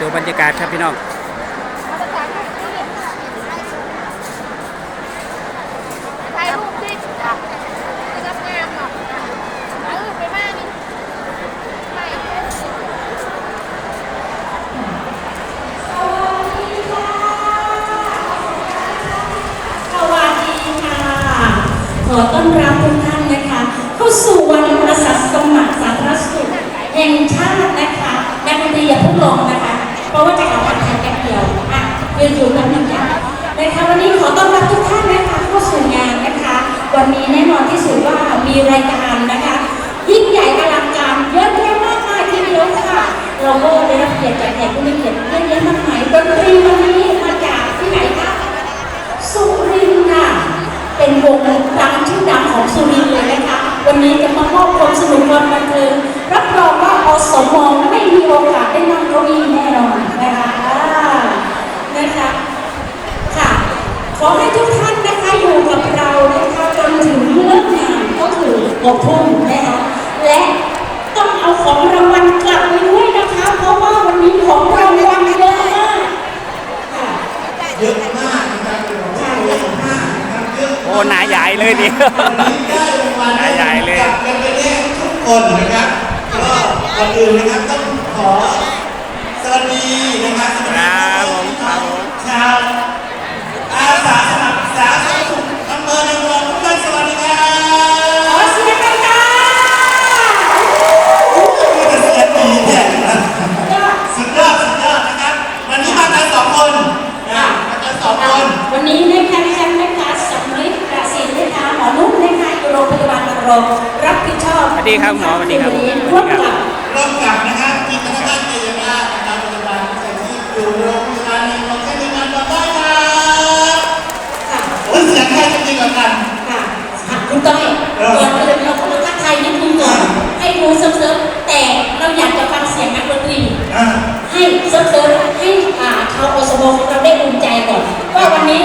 ดูบรรยากาศครับพี่น้อง ถ่ายรูปดิจ้ะจะรับงานหรอกเออไปบ้านนี่ไม่ สวัสดีค่ะ ขอต้อนรับทุกท่านนะคะ เข้าสู่วันอาสาสมัครสาธารณสุขแห่งชาตินะคะนักดนตรีอย่าเพิ่งลงนะคะ เพ ราะว่าจะกลับมาแข่งกันเดียวอะยืนอยู่กันหนึ่งอย่างนะคะวันนี้ขอต้อนรับทุกท่านนะคะเข้าสู่งานนะคะ วันนี้แน่นอนที่สุดว่ามีรายการนะคะ ยิ่งใหญ่อลังการเยอะแยะมากมายทีเดียวค่ะเราก็ได้รับเกียรติจากแขกผู้มีเกียรติเยอะแยะมากมายดนตรีวันนี้มาจากที่ไหนคะสุรินทร์ค่ะเป็นวงดังชื่อดังของสุรินทร์เลย วันนี้จะมามอบความสนุกความบันเทิงรับรองว่าอสมองไม่มีโอกาสได้นั่งเก้าอี้แน่นอนนะคะนะคะค่ะขอให้ทุกท่านนะคะอยู่กับเรานะคะจนถึงเลิกงานก็คือหกทุ่มนะคะและต้องเอาของรางวัลกลับไปด้วยนะคะ เพราะว่าวันนี้ของรางวัลเยอะมากค่ะ เยอะมากนะครับเยอะมากนะครับเย อะโอ้หนาใหญ่เลยนี่ได้ราใหญ่เลยกันไปแน่ทุกคนนะครับก็ก่อนอื่นนะครับต้องขอสวัสดีนะครับครับผมครับผมชาวอาสาสมัครสาธารณสุขอำเภอนางรองทุกท่านสวัสดีครัขอบเสียงดังๆมีแต่เสียงดีเนี่ยสุดยอดสุดยอดนะครับ วันนี้มากันสองคนนะมากันสองคนวันนี้นะ ยาบาลนางรองรับผิดชอบสวัสดีครับหมอสวัสดีครับวันนี้ร่วมกับร่วมกับนะครับทีมคณะการเกียรติราชนะครับปัจจุบันที่อยู่โรงพยาบาลในโรงพยาบาลงานต่อไปครับค่ะโอ้ยเสียงใครจะดีกว่ากันค่ะค่ะคุณต้อยเออก่อนอื่นเราก็ทักทายนิดนึงก่อนให้รู้เซิร์ฟๆแต่เราอยากจะฟังเสียงนักดนตรีอ่าให้เซิร์ฟๆให้อ่าชาวอสมของเราได้อุ่นใจก่อนว่าวันนี้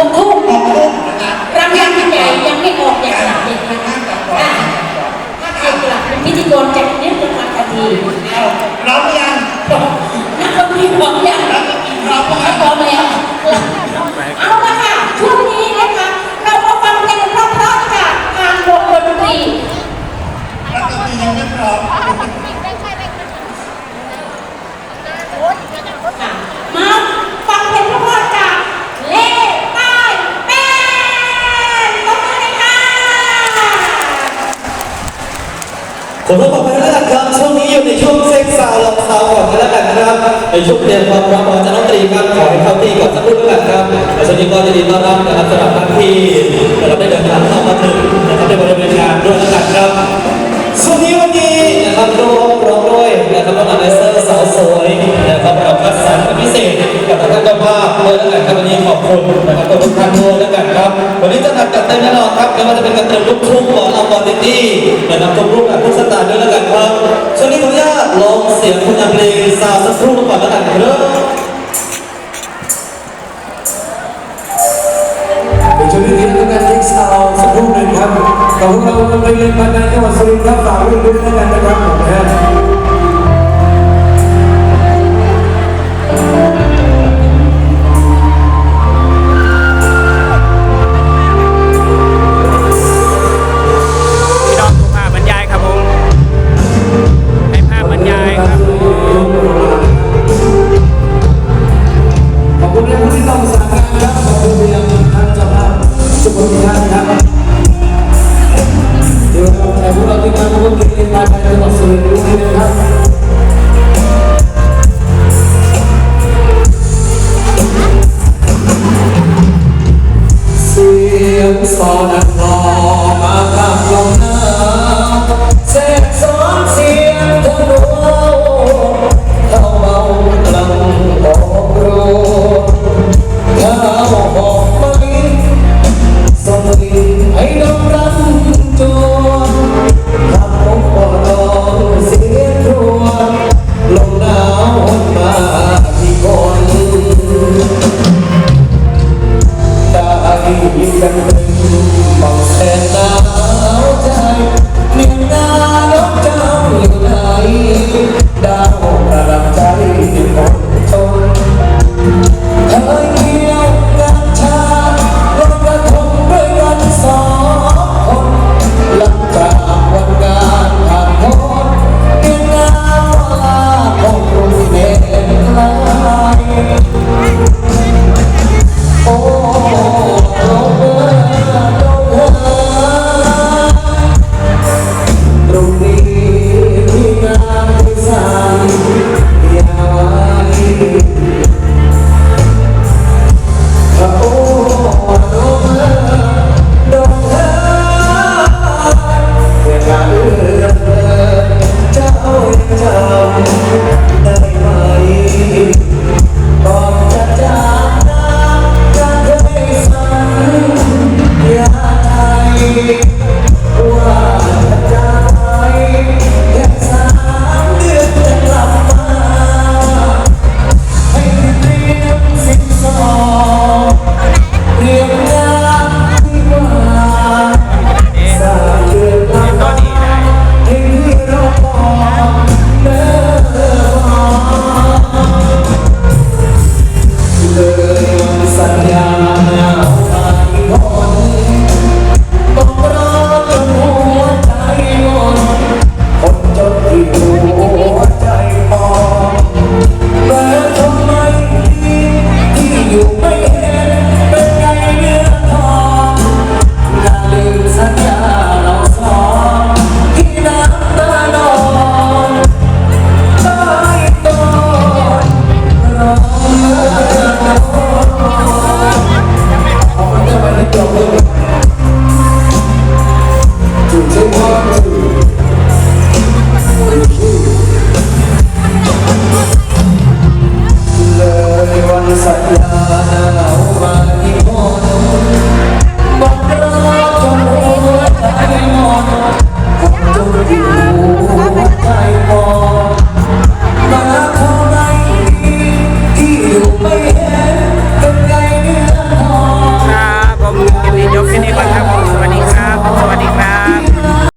วมทุ่มหกทุ่นะครับรางวัลใหญ่ยังไม่ออกอย่างหลักเด็ดนะคะอะถ้าใครกลับเป็นพิธีกรจะเรียกรางวัลทันทีเอาร้องยังนักดนตรีพร้อมยังแล้วก็กินร้องพร้อมแล้วเอาละค่ะ ช่วงนี้นะคะเรามาฟังเพลงเพราะๆค่ะทางวงดนตรี แล้วก็ตียังไม่พร้อม ได้ใช่ได้โอ้ยเดี๋ยวจะรถ ค่ะมาฟังเพลงเพราะๆจากเล่ใต้แป้นตบมือเลยค่ะ ขอโทษขอไปแล้วกันครับช่วงนี้อยู่ในช่วงเซ็กซาวลองซาวก่อนก็แล้วกันนะครับในช่วงเตรียมความพร้อมของจะต้องตรีครับขอให้เข้าที่ก่อนสักครู่แล้วกันครับและช่วงนี้ก็จะดีต้อนรับนะครับสำหรับท่านที่เราได้เดินทางเข้ามาถึงนะครับในบริเวณงานด้วยแล้วกันครับช่วงนี้ เจ้าภาพด้วยแล้วกันครับวันนี้ขอบคุณนะครับทุกท่านด้วยแล้วกันครับ วันนี้จะหนักจัดเต็มแน่นอนครับไม่ว่าจะเป็นการเติมลูกทุ่งหมอลำวอร์ติตี้นะครับทุกรูปแบบทุกสไตล์ด้วยแล้วกันครับช่วงนี้ขออนุญาตลองเสียงคุณอัเพลงซาวสักครู่ก่อนแล้วกันครับในช่วงนี้ต้องการเช็คซาวสักครู่หนึ่งครับกับพวกเราเป็นเรียนมาในจังหวัดสุรินทร์ครับฝากไว้ด้วย งสอดังรอมากับลมหนาวแสกซ้อนเสียงทะลุเขาเบาพลังออกโรข้าวหอมมะลิส่งกลิ่นให้ดมรันจวนทำผมปอดองเสียงรวญลมหนาวหดมาที่คนได้ยินกัน